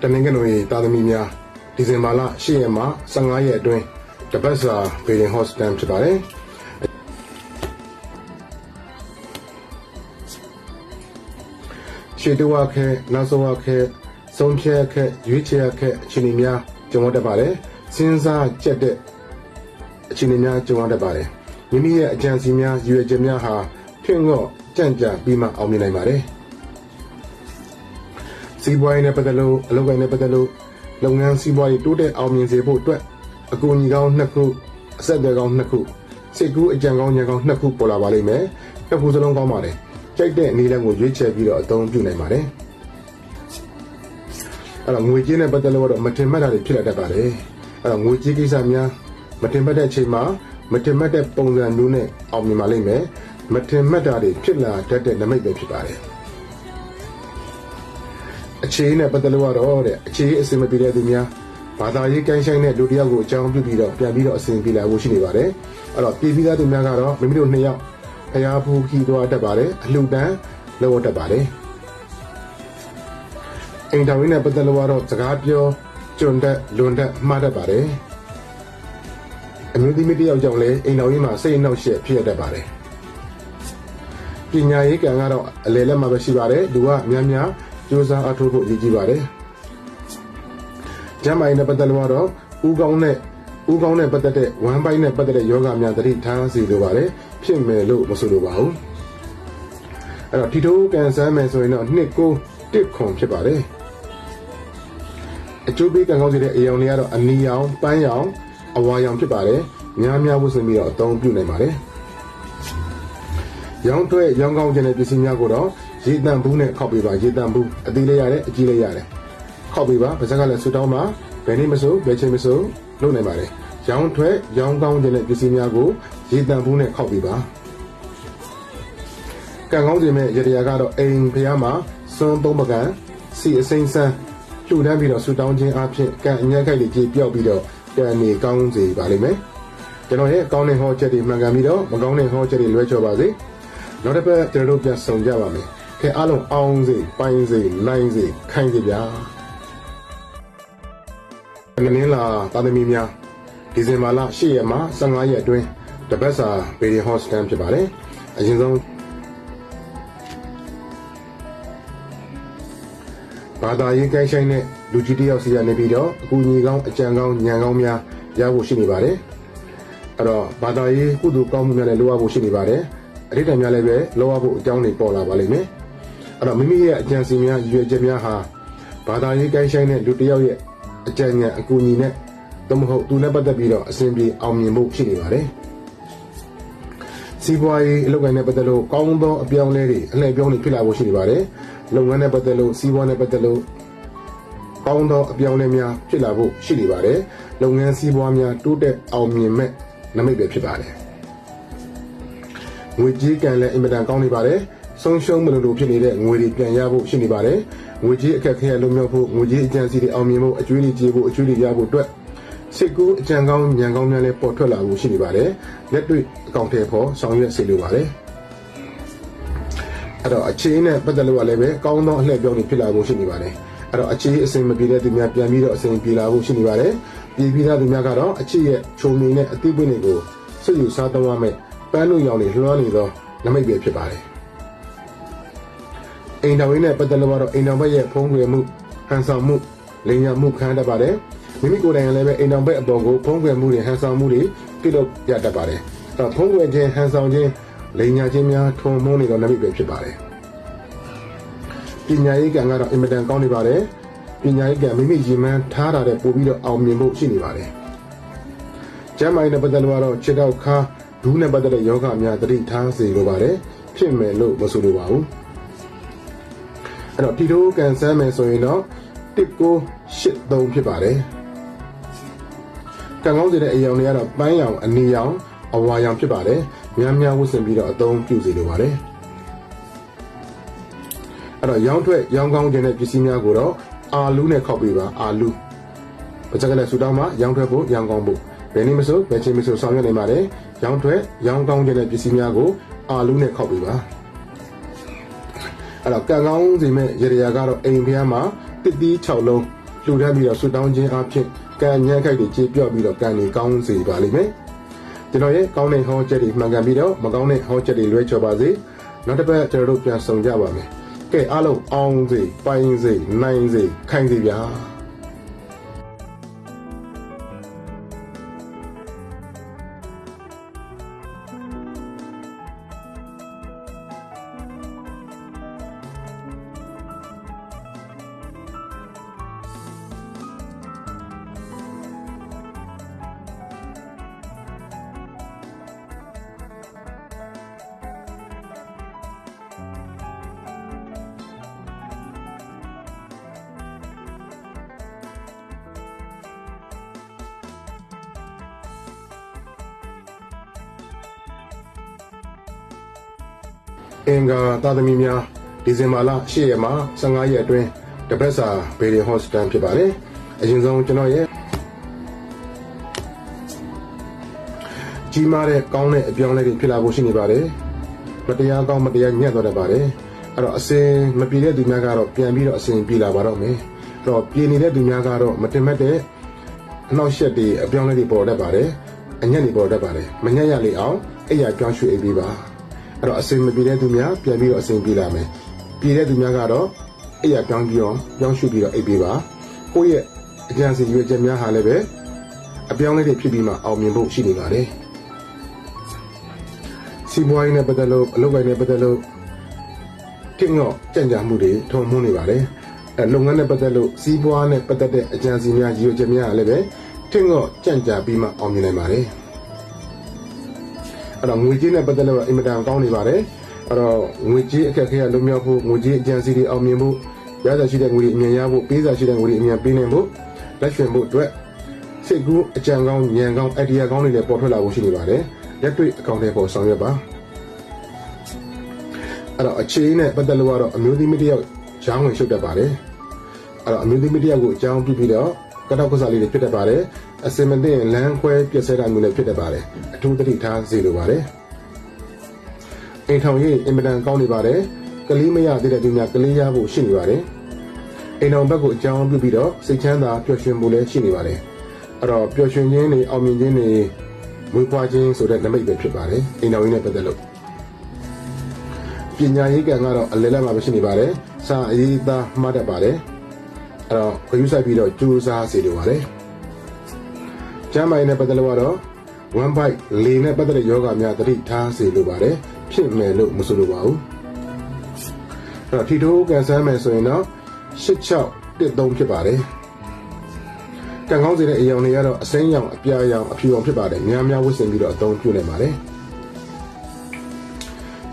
တနင်္ဂနွေတာသမီများဒီဇင်ဘာလ10ရက်မှ15ရက်အတွင်းတပတ်စာဘေဒင်ဟော့စတန်ဖြစ်ပါတယ်ရှေတဝခဲနောက်ဆုံးဝခဲဆုံးဖြတ်ခဲရွေးချယ်ခဲအခြေအနေများကြုံရတတ်ပါတယ်စဉ်းစားကြက်တဲ့အခြေအနေများကြုံရတတ်ပါတယ်မိမိရဲ့အကြံစီများရွေချက်များဟာဖြင့်တော့ကြံ့ကြံပြီးမှအောင်မြင်နိုင်ပါတယ် စီးပွားရေးနဲ့ပတ်သက်လို့အလုပ်ကိုင်းနဲ့ပတ်သက်လို့လုပ်ငန်းစီးပွားရေးတိုးတက်အောင်မြင်စေဖို့အတွက်အကူအညီကောင်းနှစ်ခုအဆက်အသွယ်ကောင်းနှစ်ခုစိတ်ကူးအကြံကောင်းဉာဏ်ကောင်းနှစ်ခုပေါ်လာပါလိမ့်မယ်နှစ်ခုစလုံးကောင်းပါတယ်ကြိုက်တဲ့အနေနဲ့ကိုရွေးချယ်ပြီးတော့အသုံးပြုနိုင်ပါတယ်အဲ့တော့ငွေကြေးနဲ့ပတ်သက်လို့တော့မတင်မှတ်တာတွေဖြစ်လာတတ်ပါတယ်အဲ့တော့ငွေကြေးကိစ္စများမတင်မှတ်တဲ့အချိန်မှာမတင်မှတ်တဲ့ပုံစံမျိုးနဲ့အောင်မြင်ပါလိမ့်မယ်မတင်မှတ်တာတွေဖြစ်လာတတ်တဲ့နမိတ်ပဲဖြစ်ပါတယ် အခြေအနေနဲ့ပတ်သက်လို့တော့တဲ့အခြေအစင်မပြေတဲ့သူများဘာသာရေးကိုင်းဆိုင်တဲ့လူတစ်ယောက်ကိုအကြောင်းပြုပြီးတော့ပြန်ပြီးတော့အစဉ်ပြေလာဖို့ရှိနေပါတယ်အဲ့တော့ပြည်ပြီးသားသူများကတော့မိမိတို့နှစ်ယောက်ဖျားဖူးခီသွားတတ်ပါတယ်အလှူဒန်းလုပ်တတ်ပါတယ်အိမ်တော်ရင်းနဲ့ပတ်သက်လို့ကတော့စကားပြောကျွန်းတက်လွန်တက်မှားတတ်ပါတယ်အမျိုးသမီးတစ်ယောက်ကြောင့်လည်းအိမ်တော်ရင်းမှာစိတ်အနှောက်အယှက်ဖြစ်ရတတ်ပါတယ်ပညာရေးကံကတော့အလေလက်မှာပဲရှိပါတယ်လူကများများ စူးစမ်းအထောက်ဖို့ရည်ကြီးပါတယ်ကျမ်းမာရေးနဲ့ပတ်သက်လို့ကတော့ဦးကောင်းနဲ့ဦးကောင်းနဲ့ပတ်သက်တဲ့ဝမ်းပိုင်းနဲ့ပတ်သက်တဲ့ယောဂများသတိထားစီလိုပါတယ်ဖြစ်မယ်လို့မဆိုလိုပါဘူးအဲ့တော့ထီထိုးကန်ဆန်းမယ်ဆိုရင်တော့နှစ်ကိုတစ်ခွန်ဖြစ်ပါတယ်အကျိုးပေးကံကောင်းစေတဲ့အယောင်တွေကတော့အနီရောင်ပန်းရောင်အဝါရောင်ဖြစ်ပါတယ်များများဝတ်ဆင်ပြီးတော့အသုံးပြုနိုင်ပါတယ်ရောင်းထွက်ရောင်းကောင်းခြင်းတဲ့ပစ္စည်းများကိုတော့ ရေတန့်ဘူးနဲ့ခောက်ပေးပါရေတန့်ဘူးအသေးလေးရတယ်အကြီးလေးရတယ်ခောက်ပေးပါပါဇက်ကလည်းဆူတောင်းပါဘယ်နည်းမဆိုဘယ်ချိန်မဆိုလုပ်နိုင်ပါတယ်ရောင်းထွက်ရောင်းကောင်းခြင်းတဲ့ပစ္စည်းများကိုရေတန့်ဘူးနဲ့ခောက်ပေးပါကံကောင်းခြင်းမဲ့ရတရားကတော့အိမ်ဖျားမှာစွန်းသုံးပကံစီအစိမ့်ဆန်းလှူဒန်းပြီးတော့ဆူတောင်းခြင်းအဖြစ်ကံအညက်ခိုက်တွေကြေပြောက်ပြီးတော့ကံနေကောင်းစေပါလိမ့်မယ်ကျွန်တော်ရဲ့ကောင်းတဲ့ဟောချက်တွေမှန်ကန်ပြီးတော့မကောင်းတဲ့ဟောချက်တွေလွဲချော်ပါစေနောက်တစ်ပတ်ကျွန်တော်တို့ပြန်ဆောင်ကြပါမယ် ခဲအားလုံးအောင်စေပိုင်းစေနိုင်စေခိုင်းစေဗျာငနင်းလာတာသမီများဒီဇင်ဘာလ10ရက်မှ15ရက်အတွင်းတပတ်စာဘေဒီဟော့စတန်ဖြစ်ပါတယ်အရင်ဆုံးဘာသာရေးကိုင်းဆိုင်တဲ့လူကြီးတယောက်စီကနေပြီးတော့အကူအညီကောင်းအကြံကောင်းဉာဏ်ကောင်းများရဖို့ရှိနေပါတယ်အဲ့တော့ဘာသာရေးကုသိုလ်ကောင်းမှုများလည်းလိုအပ်ဖို့ရှိနေပါတယ်အဋ္ဌာန်များလည်းပဲလိုအပ်ဖို့အကြောင်းတွေပေါ်လာပါလိမ့်မယ် အဲ့တော့မိမိရဲ့အကြံစီများရွေချက်များဟာဘာသာရေးကိုင်းဆိုင်တဲ့လူတစ်ယောက်ရဲ့အကြံဉာဏ်အကူအညီနဲ့သို့မဟုတ်သူနဲ့ပတ်သက်ပြီးတော့အစဉ်ပြေအောင်မြင်ဖို့ဖြစ်နေပါတယ်စီးပွားရေးအလုပ်ကိုင်းနဲ့ပတ်သက်လို့ကောင်းသောအပြောင်းအလဲတွေအလှည့်ပြောင်းတွေဖြစ်လာဖို့ရှိနေပါတယ်လုပ်ငန်းနဲ့ပတ်သက်လို့စီးပွားနဲ့ပတ်သက်လို့ကောင်းသောအပြောင်းအလဲများဖြစ်လာဖို့ရှိနေပါတယ်လုပ်ငန်းစီးပွားများတိုးတက်အောင်မြင်မဲ့နမိတ်ပဲဖြစ်ပါတယ်ငွေကြေးကံလည်းအင်မတန်ကောင်းနေပါတယ် ဆုံးရှုံးမလို့လို့ဖြစ်နေတဲ့ငွေတွေပြန်ရဖို့ရှိနေပါတယ်ငွေကြေးအခက်အခဲလုံးမြောက်ဖို့ငွေကြေးအကျဉ်းစီတွေအောင်မြင်ဖို့အကျွေးတွေကြေဖို့အကျွေးတွေရဖို့အတွက်စိတ်ကူးအကြံကောင်းဉာဏ်ကောင်းများလည်းပေါ်ထွက်လာဖို့ရှိနေပါတယ်လက်တွေ့အကောင့်ထဲပေါ်ဆောင်ရွက်စေလိုပါတယ်အဲ့တော့အခြေအနေနဲ့ပတ်သက်လို့လည်းပဲကောင်းသောအလှည့်ပြောင်းတွေဖြစ်လာဖို့ရှိနေပါတယ်အဲ့တော့အခြေအစဉ်မပြေတဲ့သူများပြန်ပြီးတော့အစဉ်ပြေလာဖို့ရှိနေပါတယ်ပြည်ပြီးသားသူများကတော့အခြေရဲ့ခြုံမြင်နဲ့အသိပွင့်တွေကိုစိတ်ယူစားသုံးရမယ်ပန်းလို့ရောင်တွေလွှမ်းနေသောနမိတ်ပဲဖြစ်ပါတယ် အိမ်တော်ရင်းနဲ့ပတ်သက်လို့ကတော့အိမ်တော်ဘက်ရဲ့ဖုံးကွယ်မှုဟန်ဆောင်မှုလိမ်ညာမှုခံတတ်ပါတယ်မိမိကိုယ်တိုင်လည်းပဲအိမ်တော်ဘက်အပေါ်ကိုဖုံးကွယ်မှုတွေဟန်ဆောင်မှုတွေပြုလုပ်ရတတ်ပါတယ်အဲဖုံးကွယ်ခြင်းဟန်ဆောင်ခြင်းလိမ်ညာခြင်းများထုံမုန်းနေသောနမိတ်ပဲဖြစ်ပါတယ်ပညာရေးကံကတော့အင်မတန်ကောင်းနေပါတယ်ပညာရေးကံမိမိရည်မှန်းထားတာတဲ့ပို့ပြီးတော့အောင်မြင်ဖို့ရှိနေပါတယ်ကျမ်းမာရေးနဲ့ပတ်သက်လို့ကတော့ခြေထောက်ခါဒူးနဲ့ပတ်သက်တဲ့ယောဂများသတိထားစေလိုပါတယ်ဖြစ်မယ်လို့မဆိုလိုပါဘူး အဲ့တော့ဒီလိုကန်ဆန်းမယ်ဆိုရင်တော့1983ဖြစ်ပါတယ်ကံကောင်းစေတဲ့အယောင်တွေကတော့ပန်းရောင်အနီရောင်အဝါရောင်ဖြစ်ပါတယ်များများဝတ်ဆင်ပြီးတော့အသုံးပြုစေလိုပါတယ်အဲ့တော့ရောင်းထွက်ရောင်းကောင်းခြင်းတဲ့ပစ္စည်းများကိုတော့အာလူးနဲ့ခောက်ပေးပါအာလူးပချက်ကလေးဆူတောင်းမှာရောင်းထွက်ဖို့ရောင်းကောင်းဖို့ဘယ်နည်းမဆိုဘယ်ချိန်မဆိုဆောင်ရွက်နိုင်ပါတယ်ရောင်းထွက်ရောင်းကောင်းခြင်းတဲ့ပစ္စည်းများကိုအာလူးနဲ့ခောက်ပေးပါ အဲ့တော့ကံကောင်းစီမဲ့ရေရရာကတော့အိမ်ဖျားမှာတစ်သီး6လုံးလှူဒန်းပြီးတော့ဆွတောင်းခြင်းအဖြစ်ကံညံ့ခိုက်တွေကြေပြော့ပြီးတော့ကံတွေကောင်းစေပါလိမ့်မယ်ကျွန်တော်ရဲ့ကောင်းတဲ့ဟောချက်တွေမှန်ကန်ပြီးတော့မကောင်းတဲ့ဟောချက်တွေလွဲချော်ပါစေနောက်တစ်ပတ်ကျွန်တော်တို့ပြန်ဆောင်ကြပါမယ်ကဲအားလုံးအောင်စေပိုင်းစေနိုင်စေခိုင်စေဗျာ အင်္ဂါသာသမီများဒီဇင်ဘာလ10ရက်မှ15ရက်အတွင်းတပတ်စာဘေရီဟော့စတန်ဖြစ်ပါတယ်။အရင်ဆုံးကျွန်တော်ရဲ့ကြီးမားတဲ့ကောင်းတဲ့အပြောင်းအလဲတွေဖြစ်လာဖို့ရှိနေပါတယ်။မတရားကောင်းမတရားညံ့သွားတတ်ပါတယ်။အဲ့တော့အစင်မပြေတဲ့သူများကတော့ပြန်ပြီးတော့အစင်ပြေလာပါတော့မယ်။အဲ့တော့ပြေနေတဲ့သူများကတော့မတင်မဲ့တဲ့အနောက်ရှက်တွေအပြောင်းအလဲတွေပေါ်တတ်ပါတယ်။အညံ့တွေပေါ်တတ်ပါတယ်။မညံ့ရလေအောင်အဲ့ရပြောင်းရွှေ့အိပ်ပေးပါ။ အဲ့တော့အစင်မပြေတဲ့သူများပြန်ပြီးတော့အစင်ပြေလာမယ်။ပြေတဲ့သူများကတော့အဲ့ရပြောင်းပြီးတော့ပြောင်းရွှေ့ပြီးတော့အိပ်ပေးပါ။ကိုယ့်ရဲ့အကြံစီရွေးချက်များဟာလည်းပဲအပြောင်းအလဲတွေဖြစ်ပြီးမှအောင်မြင်ဖို့ရှိနေပါတယ်။စီးပွားရေးနဲ့ပတ်သက်လို့အလုပ်ကိုင်နဲ့ပတ်သက်လို့တင့်တော့ကြံ့ကြာမှုတွေထုံမွန်းနေပါတယ်။အဲလုပ်ငန်းနဲ့ပတ်သက်လို့စီးပွားနဲ့ပတ်သက်တဲ့အကြံစီများရည်ရွယ်ချက်များလည်းပဲတင့်တော့ကြံ့ကြာပြီးမှအောင်မြင်နိုင်ပါတယ်။ အဲ့တော့ငွေကြေးနဲ့ပတ်သက်လို့အင်မတန်ကောင်းနေပါတယ်။အဲ့တော့ငွေကြေးအခက်အခဲကလွတ်မြောက်ဖို့ငွေကြေးအကြံစီတွေအောင်မြင်ဖို့ရသာရှိတဲ့ငွေတွေအမြင်ရဖို့ပေးစာရှိတဲ့ငွေတွေအမြင်ပေးနိုင်ဖို့လက်ရွှင်ဖို့အတွက်စိတ်ကူးအကြံကောင်းဉာဏ်ကောင်းအိုင်ဒီယာကောင်းတွေလည်းပေါ်ထွက်လာဖို့ရှိနေပါတယ်။လက်တွေ့အကောင့်တွေပေါ်ဆောင်ရွက်ပါ။အဲ့တော့အခြေအနေနဲ့ပတ်သက်လို့ကတော့အမျိုးသမီးတစ်ယောက်ရောင်းဝင်ရှုပ်တတ်ပါတယ်။အဲ့တော့အမျိုးသမီးတစ်ယောက်ကိုအကြောင်းပြုပြီးတော့ကတော့ကစားလေးတွေဖြစ်တတ်ပါတယ်။ အစင်မသိရင်လမ်းခွဲပြက်ဆဲတာမျိုးလည်းဖြစ်တတ်ပါတယ်။အထူးသတိထားစေလိုပါတယ်။အိမ်ထောင်ရေးအင်မတန်ကောင်းနေပါတယ်။ကလေးမရသေးတဲ့သူများကလေးရဖို့ရှိနေပါတယ်။အိမ်တော်ဘက်ကိုအကြောင်းပြုပြီးတော့စိတ်ချမ်းသာပျော်ရွှင်ဖို့လည်းရှိနေပါတယ်။အဲ့တော့ပျော်ရွှင်ခြင်းတွေအောင်မြင်ခြင်းတွေမွေးဖွားခြင်းဆိုတဲ့နမိတ်ပဲဖြစ်ပါတယ်။အိမ်တော်ရေးနဲ့ပတ်သက်လို့ပညာရေးကံကတော့အလယ်လက်မှာပဲရှိနေပါတယ်။စာအရေးသားမှတ်တတ်ပါတယ်။အဲ့တော့ခရူးဆိုင်ပြီးတော့ကြိုးစားစေလိုပါတယ်။ ကျမ်းမာရေးနဲ့ပတ်သက်လို့ကတော့ one bite လေနဲ့ပတ်သက်တဲ့ယောဂများသတိထားစေလိုပါတယ်။ဖြစ်မယ်လို့မဆိုလိုပါဘူး။အဲ့တော့ထီထိုးကန်ဆန်းမယ်ဆိုရင်တော့8613ဖြစ်ပါတယ်။ကံကောင်းစေတဲ့အယောင်တွေကတော့အစိမ်းရောင်အပြာရောင်အဖြူရောင်ဖြစ်ပါတယ်။များများဝတ်ဆင်ပြီးတော့အသုံးပြုနိုင်ပါတယ်။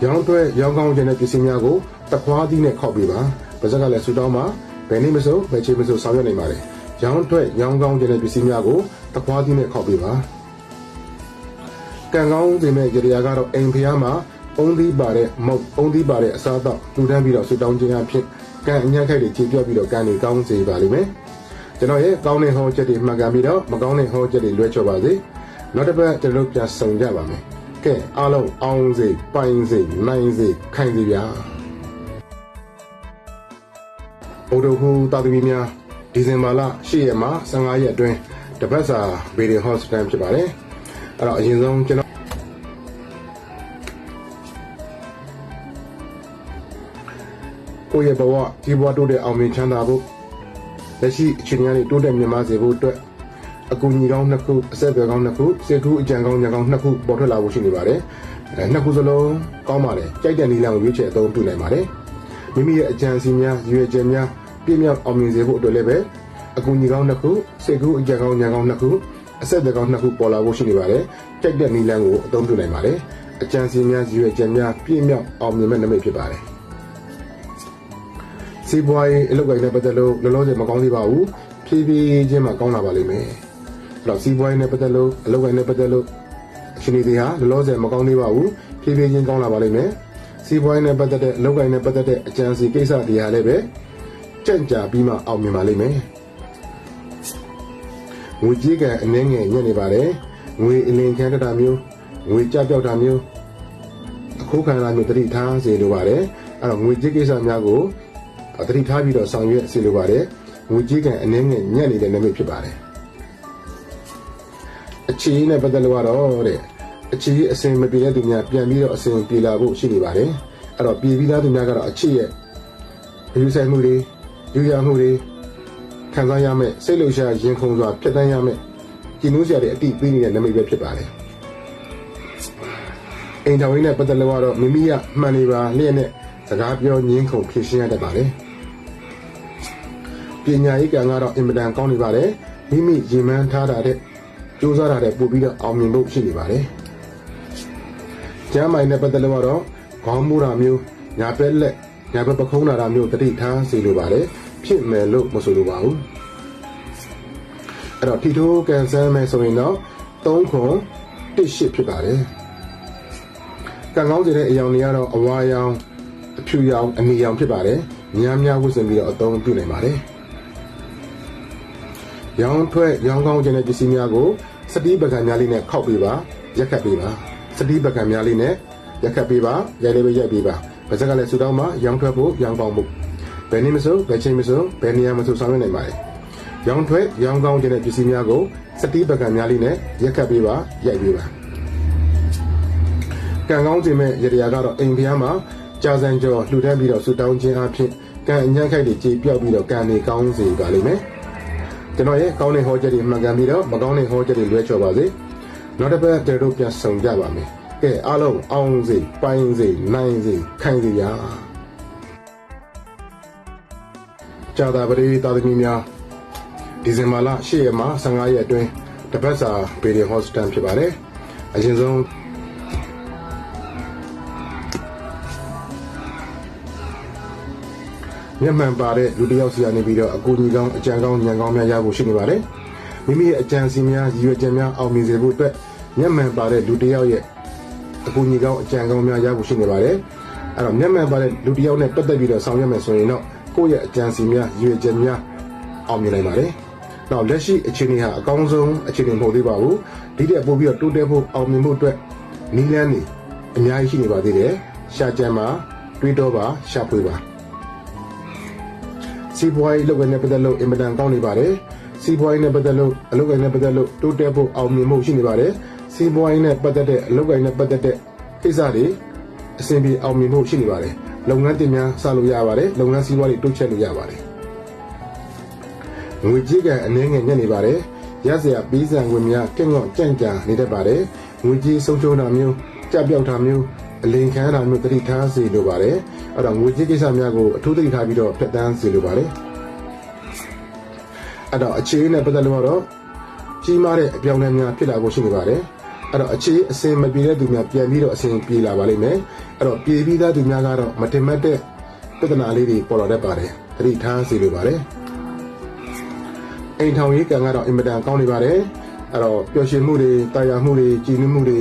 ရောင်းတွဲရောင်းကောင်းခြင်းတဲ့ပစ္စည်းများကိုတခွားသီးနဲ့ခောက်ပေးပါ။ပါဇက်ကလည်းဆူတောင်းမှာဘယ်နည်းမဆိုဘယ်ချိန်မဆိုဆောင်ရွက်နိုင်ပါတယ်။ရောင်းတွဲရောင်းကောင်းခြင်းတဲ့ပစ္စည်းများကို တခွားသီးနဲ့ခောက်ပေးပါ။ကံကောင်းစေမဲ့ကြရာကတော့အိမ်ဖျားမှာအုံးသီးပါတဲ့မုတ်အုံးသီးပါတဲ့အစားအသောက်လူတန်းပြီးတော့ဆူတောင်းခြင်းအဖြစ်ကံအညံ့ခိုက်တွေခြေပြတ်ပြီးတော့ကံတွေကောင်းစေပါလိမ့်မယ်။ကျွန်တော်ရဲ့ကောင်းတဲ့ဟောချက်တွေမှန်ကန်ပြီးတော့မကောင်းတဲ့ဟောချက်တွေလွဲချော်ပါစေ။နောက်တစ်ပတ်ကျွန်တော်တို့ပြန်ဆောင်ကြပါမယ်။ကဲအားလုံးအောင်စေပိုင်စေနိုင်စေခိုင်စေဗျာ။ဘုဒ္ဓဟူတာသမီများဒီဇင်ဘာလ10ရက်မှ15ရက်အတွင်း တပတ်စာဗီဒီယိုဟော့စတန်ဖြစ်ပါတယ်။အဲ့တော့အရင်ဆုံးကျွန်တော်ကိုယ့်ရဲ့ဘဝကြီးပွားတိုးတဲ့အောင်မြင်ချမ်းသာဖို့လက်ရှိအခြေအနေတွေတိုးတက်မြင့်မားစေဖို့အတွက်အကူအညီကောင်းနှစ်ခုအဆက်အသွယ်ကောင်းနှစ်ခုစေကူအကြံကောင်းညာကောင်းနှစ်ခုပေါ်ထွက်လာဖို့ရှိနေပါတယ်အဲနှစ်ခုစလုံးကောင်းပါတယ်ကြိုက်တဲ့နည်းလမ်းကိုရွေးချယ်အသုံးပြုနိုင်ပါတယ်မိမိရဲ့အကြံစီများရွေးချယ်များပြည့်မြောက်အောင်မြင်စေဖို့အတွက်လည်းပဲ အကူအညီကောင်းနှစ်ခုစေကူအကြံကောင်းညာကောင်းနှစ်ခုအဆက်အသွယ်ကောင်းနှစ်ခုပေါ်လာဖို့ရှိနေပါတယ်ကြိုက်တဲ့နည်းလမ်းကိုအသုံးပြုနိုင်ပါတယ်အကြံစီများရွေးချယ်များပြည့်မြောက်အောင်မြင်မဲ့နမိတ်ဖြစ်ပါတယ်စီးပွားရေးအလုပ်ကိုင်နဲ့ပတ်သက်လို့လောလောဆယ်မကောင်းသေးပါဘူးဖြည်းဖြည်းချင်းမှကောင်းလာပါလိမ့်မယ်အဲ့တော့စီးပွားရေးနဲ့ပတ်သက်လို့အလုပ်ကိုင်နဲ့ပတ်သက်လို့အချိန်တွေဟာလောလောဆယ်မကောင်းသေးပါဘူးဖြည်းဖြည်းချင်းကောင်းလာပါလိမ့်မယ်စီးပွားရေးနဲ့ပတ်သက်တဲ့အလုပ်ကိုင်နဲ့ပတ်သက်တဲ့အကြံစီကိစ္စတွေဟာလည်းပဲကြံ့ကြာပြီးမှအောင်မြင်ပါလိမ့်မယ် ငွေကြီးကံအနှဲငယ်ညံ့နေပါတယ်ငွေအလင်းခံတတာမျိုးငွေကြပြောက်တာမျိုးအခုခံလာမျိုးတတိထားစေလိုပါတယ်အဲ့တော့ငွေကြီးကိစ္စများကိုအသတိထားပြီးတော့ဆောင်ရွက်စီလိုပါတယ်ငွေကြေးကံအနေငယ်ညံ့နေတဲ့နမိတ်ဖြစ်ပါတယ်အခြေအနေနဲ့ပတ်သက်လို့ကတော့တဲ့အခြေအနေအစဉ်မပြေတဲ့သူများပြန်ပြီးတော့အစဉ်ပြေလာဖို့ရှိနေပါတယ်အဲ့တော့ပြည်ပြီးသားသူများကတော့အခြေရဲ့အယူဆိုင်မှုတွေယူရမှုတွေ ခံစားရမယ်စိတ်လှုပ်ရှားရင်ခုန်စွာဖြတ်တန်းရမယ်ကျင်းလို့စရာတွေအတိပေးနေတဲ့နမိတ်ပဲဖြစ်ပါတယ်အိမ်တော်ရင်းနဲ့ပတ်သက်လို့ကတော့မိမိကမှန်နေပါလျက်နဲ့စကားပြောငင်းခုန်ဖြည့်ရှင်းရတတ်ပါတယ်ပညာရေးကံကတော့အင်မတန်ကောင်းနေပါတယ်မိမိရင်မှန်းထားတာတဲ့ကြိုးစားတာတဲ့ပို့ပြီးတော့အောင်မြင်ဖို့ရှိနေပါတယ်ကျမ်းမိုင်နဲ့ပတ်သက်လို့ကတော့ခေါင်းမူတာမျိုးညာဘက်လက်ညာဘက်ပခုံးလာတာမျိုးတတိထားစီလိုပါတယ် ဖြစ်မယ်လို့မဆိုလိုပါဘူးအဲ့တော့ထီထိုးကန်ဆန်းမယ်ဆိုရင်တော့3ခွန်18ဖြစ်ပါတယ်ကံကောင်းစေတဲ့အယောင်တွေကတော့အဝါရောင်အဖြူရောင်အနီရောင်ဖြစ်ပါတယ်များများဝတ်ဆင်ပြီးတော့အသုံးပြုနိုင်ပါတယ်ရောင်ထွက်ရောင်ကောင်းခြင်းတဲ့ပစ္စည်းများကိုစတိပကံများလေးနဲ့ခောက်ပေးပါရက်ခတ်ပေးပါစတိပကံများလေးနဲ့ရက်ခတ်ပေးပါရိုက်လေးပဲရိုက်ပေးပါပါဇက်ကလည်းဆူတောင်းမှာရောင်ထွက်ဖို့ရောင်ကောင်းမှုဘ ယ်နည်းမဆိုဘယ်ချိန်မဆိုဘယ်နေရာမဆိုဆောင်ရွက်နိုင်ပါတယ်ရောင်ထွက်ရောင်ကောင်းခြင်းတဲ့ပစ္စည်းများကိုစတိပကံများလေးနဲ့ရက်ခတ်ပေးပါရိုက်ပေးပါကံကောင်းခြင်းမဲ့ရတရားကတော့အိမ်ဖျားမှာကြာစံကျော်လှူဒန်းပြီးတော့ဆူတောင်းခြင်းအဖြစ်ကံအညံ့ခိုက်တွေကြေပြောက်ပြီးတော့ကံတွေကောင်းစေပါလိမ့်မယ်ကျွန်တော်ရဲ့ကောင်းတဲ့ဟောချက်တွေမှန်ကန်ပြီးတော့မကောင်းတဲ့ဟောချက်တွေလွဲချော်ပါစေနောက်တစ်ပတ်ကျွန်တော်တို့ပြန်ဆောင်ကြပါမယ်ကဲအားလုံးအောင်စေပိုင်းစေနိုင်စေခိုင်စေရ ကြာတာပရိသတ်သမီးများဒီဇင်ဘာလ10ရက်မှ15ရက်အတွင်းတပတ်စာပေဒီဟော့စတန်ဖြစ်ပါတယ်အရင်ဆုံးမျက်မှန်ပါတဲ့လူတစ်ယောက်စီကနေပြီးတော့အကူအညီကောင်းအကြံကောင်းဉာဏ်ကောင်းများရဖို့ရှိနေပါတယ်မိမိရဲ့အကြံစီများရည်ရွယ်ချက်များအောင်မြင်စေဖို့အတွက်မျက်မှန်ပါတဲ့လူတစ်ယောက်ရဲ့အကူအညီကောင်းအကြံကောင်းများရဖို့ရှိနေပါတယ်အဲ့တော့မျက်မှန်ပါတဲ့လူတစ်ယောက်နဲ့ပတ်သက်ပြီးတော့ဆောင်ရွက်မယ်ဆိုရင်တော့ ကိုယ့်ရဲ့အကြံစီများရည်ရွယ်ချက်များအောင်မြင်နိုင်ပါတယ်နောက်လက်ရှိအခြေအနေဟာအကောင်းဆုံးအခြေအနေမဟုတ်သေးပါဘူးဒီတဲ့ပို့ပြီးတော့တိုးတက်ဖို့အောင်မြင်ဖို့အတွက်နီးလန်းနေအများကြီးရှိနေပါသေးတယ်ရှာကြံမှာတွေးတော့ပါရှာဖွေပါစီးပွားရေးလုပ်ငန်းနဲ့ပတ်သက်လို့အင်မတန်ကောင်းနေပါတယ်စီးပွားရေးနဲ့ပတ်သက်လို့အလုပ်ကိုင်နဲ့ပတ်သက်လို့တိုးတက်ဖို့အောင်မြင်မှုရှိနေပါတယ်စီးပွားရေးနဲ့ပတ်သက်တဲ့အလုပ်ကိုင်နဲ့ပတ်သက်တဲ့ကိစ္စတွေအဆင်ပြေအောင်မြင်မှုရှိနေပါတယ် လုပ်ငန်းတင်များစလို့ရပါတယ်လုပ်ငန်းစီးပွားရေးတိုးချဲ့လို့ရပါတယ်ငွေကြေးကအနေငယ်ညက်နေပါတယ်ရစရာပြီးစံဝင်များကင့်ကော့ကြံ့ကြာနေတတ်ပါတယ်ငွေကြေးဆုံးရှုံးတာမျိုးကြပြောက်တာမျိုးအလင်ခံတာမျိုးတတိထားစေလိုပါတယ်အဲ့တော့ငွေကြေးကိစ္စများကိုအထူးသတိထားပြီးတော့ဖျက်ဆီးစေလိုပါတယ်အဲ့တော့အခြေအနေနဲ့ပတ်သက်လို့တော့ကြီးမားတဲ့အပြောင်းအလဲများဖြစ်လာဖို့ရှိနေပါတယ် အဲ့တော့အခြေအစင်မပြေတဲ့သူများပြန်ပြီးတော့အစင်ပြေလာပါလိမ့်မယ်အဲ့တော့ပြေပြီးသားသူများကတော့မတင်မတ်တဲ့ပြဿနာလေးတွေပေါ်လာတတ်ပါတယ်တတိထားစေလိုပါတယ်အိမ်ထောင်ရေးကံကတော့အင်မတန်ကောင်းနေပါတယ်အဲ့တော့ပျော်ရွှင်မှုတွေတာယာမှုတွေကြည်နူးမှုတွေ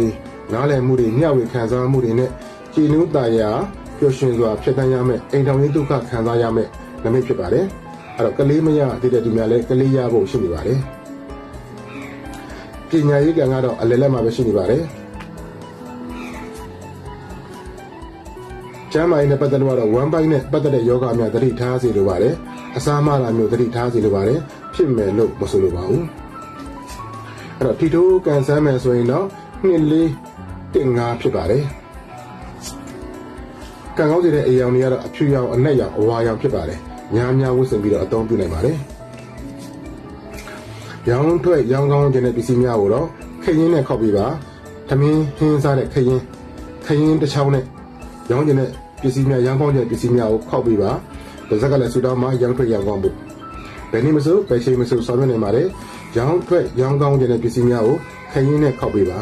နားလည်မှုတွေမျှဝေခံစားမှုတွေနဲ့ကြည်နူးတာယာပျော်ရွှင်စွာဖြစ်တန်းရမယ်အိမ်ထောင်ရေးဒုက္ခခံစားရမယ်နမိတ်ဖြစ်ပါတယ်အဲ့တော့ကလေးမရတည်တဲ့သူများလည်းကလေးရဖို့ရှိနေပါတယ် ပညာရေးကံကတော့အလယ်လက်မှာပဲရှိနေပါတယ်ကျမ်းမာရေးနဲ့ပတ်သက်လို့ကတော့ one bite နဲ့ပတ်သက်တဲ့ယောဂများသတိထားစေလိုပါတယ်အစာမလာမျိုးသတိထားစေလိုပါတယ်ဖြစ်မယ်လို့မဆိုလိုပါဘူးအဲ့တော့ထီထိုးကန်ဆန်းမယ်ဆိုရင်တော့နှစ်လေးတင်ငါဖြစ်ပါတယ်ကံကောင်းစေတဲ့အေရောင်တွေကတော့အဖြူရောင်အနက်ရောင်အဝါရောင်ဖြစ်ပါတယ်ညားများဝတ်ဆင်ပြီးတော့အသုံးပြုနိုင်ပါတယ် ရောင်ထွက်ရောင်ကောင်းခြင်းတဲ့ပစ္စည်းများကိုတော့ခရင်နဲ့ခောက်ပြီးပါသမင်းဟင်းစားတဲ့ခရင်ခရင်တစ်ချောင်းနဲ့ရောင်းခြင်းတဲ့ပစ္စည်းများရောင်ကောင်းခြင်းပစ္စည်းများကိုခောက်ပြီးပါဒါဇက်ကလည်းဆူတောင်းမှာရောင်ထွက်ရောင်ကောင်းဖို့ဘယ်နည်းမဆိုဘယ်ချိန်မဆိုဆောင်ရွက်နိုင်ပါတယ်ရောင်ထွက်ရောင်ကောင်းခြင်းတဲ့ပစ္စည်းများကိုခရင်နဲ့ခောက်ပြီးပါ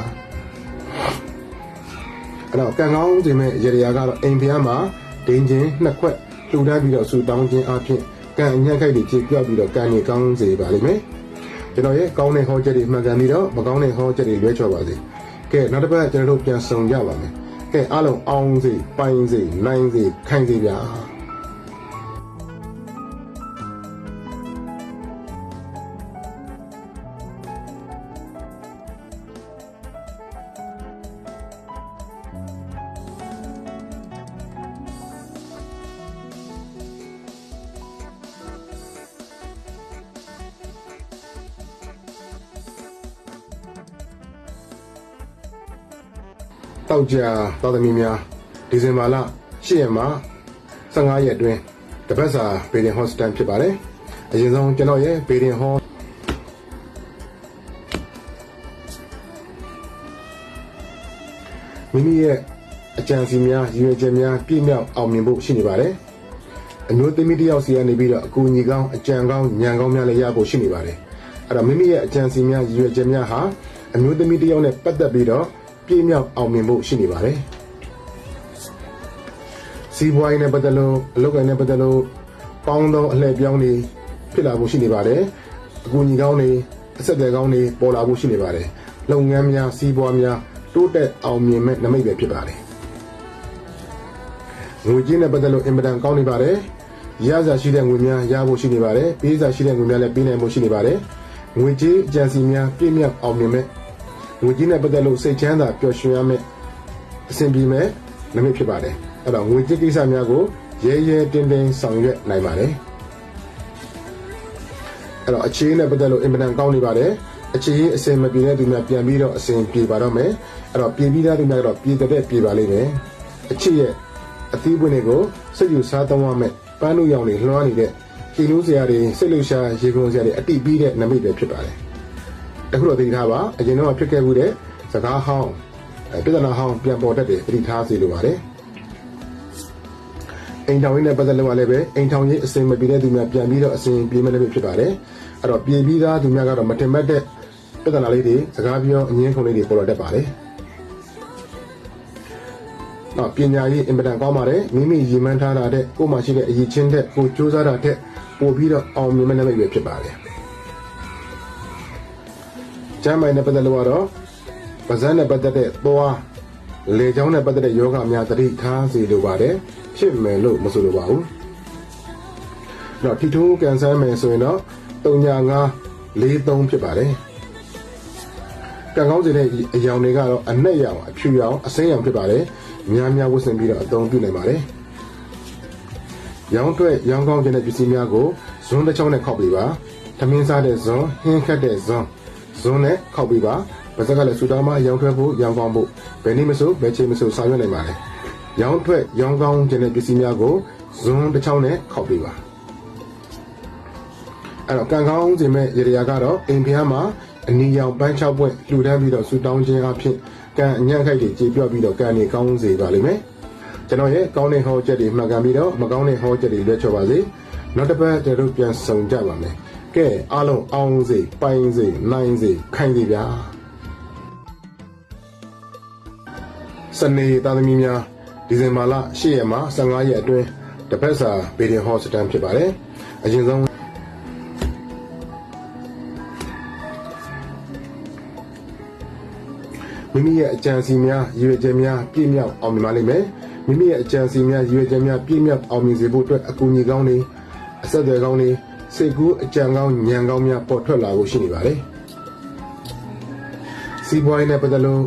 အဲ့တော့ကံကောင်းခြင်းမဲ့ရေရာကတော့အိမ်ဖျားမှာဒင်းချင်းနှစ်ခွက်လှူဒန်းပြီးတော့ဆူတောင်းခြင်းအပြင်ကံအညံ့ခိုက်တွေကြေပြောက်ပြီးတော့ကံနေကောင်းစေပါလိမ့်မယ် ကျွန်တော်ရဲ့ကောင်းတဲ့ဟောချက်တွေမှန်ကန်ပြီးတော့မကောင်းတဲ့ဟောချက်တွေလွဲချော်ပါစေကဲနောက်တစ်ပတ်ကျွန်တော်တို့ပြန်ဆောင်ကြပါမယ်ကဲအားလုံးအောင်စေပိုင်းစေနိုင်စေခိုင်စေဗျာ တောက်ကြသားသမီးများဒီဇင်ဘာလ10ရက်မှ15ရက်အတွင်းတပတ်စာဘေဒင်ဟော့စတန်ဖြစ်ပါတယ်အရင်ဆုံးကျွန်တော်ရဲ့ဘေဒင်ဟောမိမိရဲ့အကြံစီများရည်ရွယ်ချက်များပြည့်မြောက်အောင်မြင်ဖို့ရှိနေပါတယ်အမျိုးသမီးတစ်ယောက်စီကနေပြီးတော့အကူအညီကောင်းအကြံကောင်းဉာဏ်ကောင်းများလည်းရဖို့ရှိနေပါတယ်အဲ့တော့မိမိရဲ့အကြံစီများရည်ရွယ်ချက်များဟာအမျိုးသမီးတစ်ယောက်နဲ့ပတ်သက်ပြီးတော့ ပြည့်မြောက်အောင်မြင်ဖို့ရှိနေပါတယ်စီးပွားရေးနဲ့ပတ်သက်လို့အလုပ်ကိုင်နဲ့ပတ်သက်လို့ပေါင်းသောအလှည့်ပြောင်းတွေဖြစ်လာဖို့ရှိနေပါတယ်အကူအညီကောင်းတွေအဆက်အသွယ်ကောင်းတွေပေါ်လာဖို့ရှိနေပါတယ်လုပ်ငန်းများစီးပွားများတိုးတက်အောင်မြင်မဲ့နမိတ်ပဲဖြစ်ပါတယ်ငွေကြေးနဲ့ပတ်သက်လို့အင်မတန်ကောင်းနေပါတယ်ရစားရှိတဲ့ငွေများရဖို့ရှိနေပါတယ်ပေးစားရှိတဲ့ငွေများလည်းပေးနိုင်ဖို့ရှိနေပါတယ်ငွေကြေးအကြံစီများပြည့်မြောက်အောင်မြင်မဲ့ ငွေကြေးနဲ့ပတ်သက်လို့စိတ်ချမ်းသာပျော်ရွှင်ရမယ့်အဆင်ပြေမဲ့နမိတ်ဖြစ်ပါတယ်အဲ့တော့ငွေကြေးကိစ္စများကိုရဲရဲတင်းတင်းဆောင်ရွက်နိုင်ပါတယ်အဲ့တော့အခြေအနေနဲ့ပတ်သက်လို့အင်မတန်ကောင်းနေပါတယ်အခြေအနေအစင်မပြေတဲ့သူများပြန်ပြီးတော့အစင်ပြေပါတော့မယ်အဲ့တော့ပြေပြီးသားသူများကတော့ပြေတဲ့ပြေပါလိမ့်မယ်အခြေရဲ့အသီးပွင့်တွေကိုစိတ်ယူစားသုံးရမယ်ပန်းလို့ရောင်တွေလွှမ်းနေတဲ့ကြည်လို့စရာတွေစိတ်လှရှားရေကုန်စရာတွေအတိပြီးတဲ့နမိတ်ပဲဖြစ်ပါတယ် တခုတော့သိထားပါအရင်တော့ဖြစ်ခဲ့မှုတဲ့စကားဟောင်းပြဿနာဟောင်းပြန်ပေါ်တတ်တယ်သတိထားစေလိုပါတယ်အိမ်ထောင်ရေးနဲ့ပတ်သက်လို့လည်းပဲအိမ်ထောင်ရေးအစင်မပြေတဲ့သူများပြန်ပြီးတော့အစင်ပြေမဲ့လည်းဖြစ်ပါတယ်အဲ့တော့ပြေပြီးသားသူများကတော့မတင်မဲ့တဲ့ပြဿနာလေးတွေစကားပြောအငင်းခုန်လေးတွေပေါ်လာတတ်ပါတယ်တော့ပညာရေးအင်မတန်ကောင်းပါတယ်မိမိရည်မှန်းထားတာတဲ့ကိုယ်မှရှိတဲ့အရေးချင်းတဲ့ကိုစူးစမ်းတာတဲ့ပို့ပြီးတော့အောင်မြင်မဲ့လည်းပဲဖြစ်ပါတယ် ကျမ်းမိုင်နဲ့ပတ်သက်လို့ကတော့ပါဇန်းနဲ့ပတ်သက်တဲ့သွားလေချောင်းနဲ့ပတ်သက်တဲ့ယောဂများသတိထားစေလိုပါတယ်ဖြစ်မယ်လို့မဆိုလိုပါဘူးတော့ထီထိုးကန်ဆယ်မယ်ဆိုရင်တော့3953ဖြစ်ပါတယ်ကံကောင်းစေတဲ့အယောင်တွေကတော့အနက်ရောင်အဖြူရောင်အစိမ်းရောင်ဖြစ်ပါတယ်များများဝတ်ဆင်ပြီးတော့အသုံးပြုနိုင်ပါတယ်ရောင်းထွက်ရောင်းကောင်းခြင်းတဲ့ပစ္စည်းများကိုဇွန်းတစ်ချောင်းနဲ့ခောက်ပြီးပါသမင်းစားတဲ့ဇွန်းဟင်းခတ်တဲ့ဇွန်း ဇွန်းနဲ့ခောက်ပြီးပါပါဇက်ကလည်းစူတောင်းမှရောင်းထွက်ဖို့ရောင်းကောင်းဖို့ဘယ်နည်းမဆိုဘယ်ချိန်မဆိုဆောင်ရွက်နိုင်ပါတယ်ရောင်းထွက်ရောင်းကောင်းခြင်းတဲ့ပစ္စည်းများကိုဇွန်းတစ်ချောင်းနဲ့ခောက်ပြီးပါအဲ့တော့ကံကောင်းစေမဲ့ရေရာကတော့အိမ်ဖျားမှာအနီရောင်ပန်းချောက်ပွင့်လှူဒန်းပြီးတော့ဆူတောင်းခြင်းအဖြစ်ကံအညံ့ခိုက်တွေကြေပြော့ပြီးတော့ကံတွေကောင်းစေပါလိမ့်မယ်ကျွန်တော်ရဲ့ကောင်းတဲ့ဟောချက်တွေမှတ်ကန်ပြီးတော့မကောင်းတဲ့ဟောချက်တွေလွှဲချော်ပါစေနောက်တစ်ပတ်ကျွန်တော်တို့ပြန်ဆောင်ကြပါမယ် ကဲအားလုံးအောင်စေပိုင်စေနိုင်စေခိုင်စေဗျာစနေသားသမီးများဒီဇင်ဘာလ10ရက်မှ15ရက်အတွင်းတပတ်စာဘေဒင်ဟော့စတန်ဖြစ်ပါတယ်အရင်ဆုံးမိမိရဲ့အကြံစီများရည်ရွယ်ချက်များပြည့်မြောက်အောင်မြင်ပါလိမ့်မယ်မိမိရဲ့အကြံစီများရည်ရွယ်ချက်များပြည့်မြောက်အောင်မြင်စေဖို့အတွက်အကူအညီကောင်းတွေအဆက်အသွယ်ကောင်းတွေ စိတ်ကူးအကြံကောင်းဉာဏ်ကောင်းများပေါ်ထွက်လာဖို့ရှိနေပါတယ်စီးပွားရေးနဲ့ပတ်သက်လို့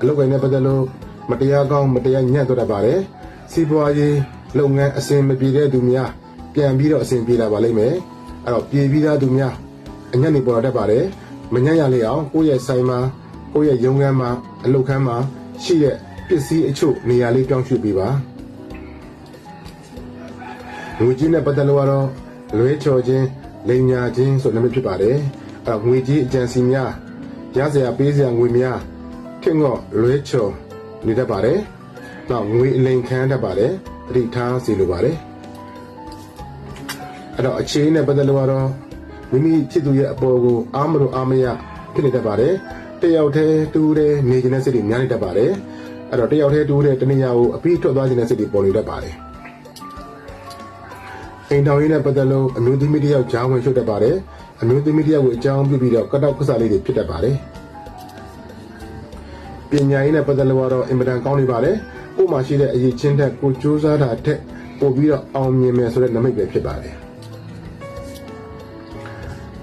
အလုပ်ကိုင်နဲ့ပတ်သက်လို့မတရားကောင်းမတရားညံ့တော့တတ်ပါတယ်စီးပွားရေးလုပ်ငန်းအဆင်မပြေတဲ့သူများပြန်ပြီးတော့အဆင်ပြေလာပါလိမ့်မယ်အဲ့တော့ပြေပြီးသားသူများအညံ့နေပေါ်တတ်ပါတယ်မညံ့ရလေအောင်ကိုယ့်ရဲ့ဆိုင်မှာကိုယ့်ရဲ့ရုံးခန်းမှာအလုပ်ခန်းမှာရှိတဲ့ပစ္စည်းအချို့နေရာလေးပြောင်းရွှေ့ပေးပါငွေကြီးနဲ့ပတ်သက်လို့ကတော့ လွဲချော်ခြင်းလိန်ညာခြင်းဆိုလည်းဖြစ်ပါတယ်အဲငွေကြီးအကြံစီများရစရာပေးစရာငွေများထင်တော့လွဲချော်နေတတ်ပါတယ်နောက်ငွေအလိန်ခံတတ်ပါတယ်တတိထားစီလိုပါတယ်အဲ့တော့အခြေအနေနဲ့ပတ်သက်လို့ကတော့မိမိဖြစ်သူရဲ့အပေါ်ကိုအာမလို့အာမရဖြစ်နေတတ်ပါတယ်တယောက်တည်းတူးတဲ့နေခြင်းတဲ့စိတ်တွေများနေတတ်ပါတယ်အဲ့တော့တယောက်တည်းတူးတဲ့တဏှာကိုအပြီးထွက်သွားခြင်းတဲ့စိတ်တွေပေါ်နေတတ်ပါတယ် အိမ်တော်ရင်းနဲ့ပတ်သက်လို့အမျိုးသမီးတစ်ယောက်ကြားဝင်ရှုပ်တတ်ပါတယ်အမျိုးသမီးတစ်ယောက်ကိုအကြောင်းပြုပြီးတော့ကတောက်ကစားလေးတွေဖြစ်တတ်ပါတယ်ပညာရေးနဲ့ပတ်သက်လို့ကတော့အင်မတန်ကောင်းနေပါတယ်ကို့မှာရှိတဲ့အရေးချင်းတဲ့ကိုစူးစမ်းတာတဲ့ပို့ပြီးတော့အောင်မြင်မယ်ဆိုတဲ့နမိတ်ပဲဖြစ်ပါတယ်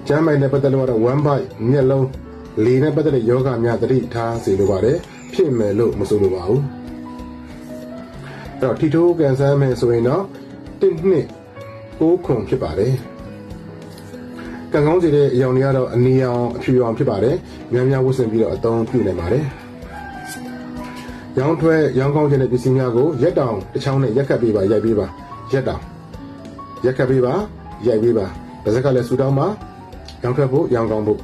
ကျမ်းပိုင်နဲ့ပတ်သက်လို့ကတော့ one bite မျက်လုံးလေနဲ့ပတ်သက်တဲ့ယောဂများတတိထားစေလိုပါတယ်ဖြစ်မယ်လို့မဆိုလိုပါဘူးအဲ့တော့ထီထိုးကန်ဆန်းမယ်ဆိုရင်တော့တစ်နှစ် ကိုးခွန်ဖြစ်ပါတယ်ကံကောင်းစေတဲ့အယောင်တွေကတော့အနီရောင်အဖြူရောင်ဖြစ်ပါတယ်များများဝတ်ဆင်ပြီးတော့အသုံးပြုနိုင်ပါတယ်ရောင်းထွက်ရောင်းကောင်းခြင်းတဲ့ပစ္စည်းများကိုရက်တောင်တစ်ချောင်းနဲ့ရက်ခတ်ပေးပါရိုက်ပေးပါရက်တောင်ရက်ခတ်ပေးပါရိုက်ပေးပါဒါစကလည်းဆူတောင်းပါရောင်းထွက်ဖို့ရောင်းကောင်းဖို့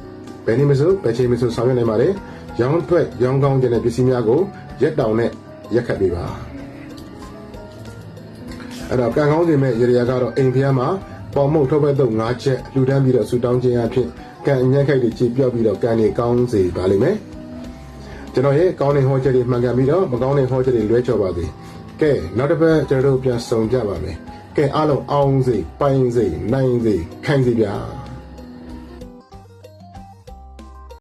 ဘယ်နည်းမဆိုဘယ်ချိန်မဆိုဆောင်ရွက်နိုင်ပါတယ်ရောင်းထွက်ရောင်းကောင်းခြင်းတဲ့ပစ္စည်းများကိုရက်တောင်နဲ့ရက်ခတ်ပေးပါ အဲ့တော့ကံကောင်းခြင်းမဲ့ရေရာကတော့အိမ်ဖျားမှာပေါ်မုတ်ထုတ်ဘက်တော့၅ချက်လှူဒန်းပြီးတော့ဆူတောင်းခြင်းအဖြစ်ကံအညံ့ခိုက်တွေကြည်ပြော့ပြီးတော့ကံတွေကောင်းစေပါလိမ့်မယ်ကျွန်တော်ရဲ့ကောင်းတဲ့ဟောချက်တွေမှန်ကန်ပြီးတော့မကောင်းတဲ့ဟောချက်တွေလွဲချော်ပါစေ။ကဲနောက်တစ်ပတ်ကျွန်တော်တို့ပြန်ဆုံကြပါမယ်။ကဲအားလုံးအောင်စေပိုင်စေနိုင်စေခိုင်စေဗျာ။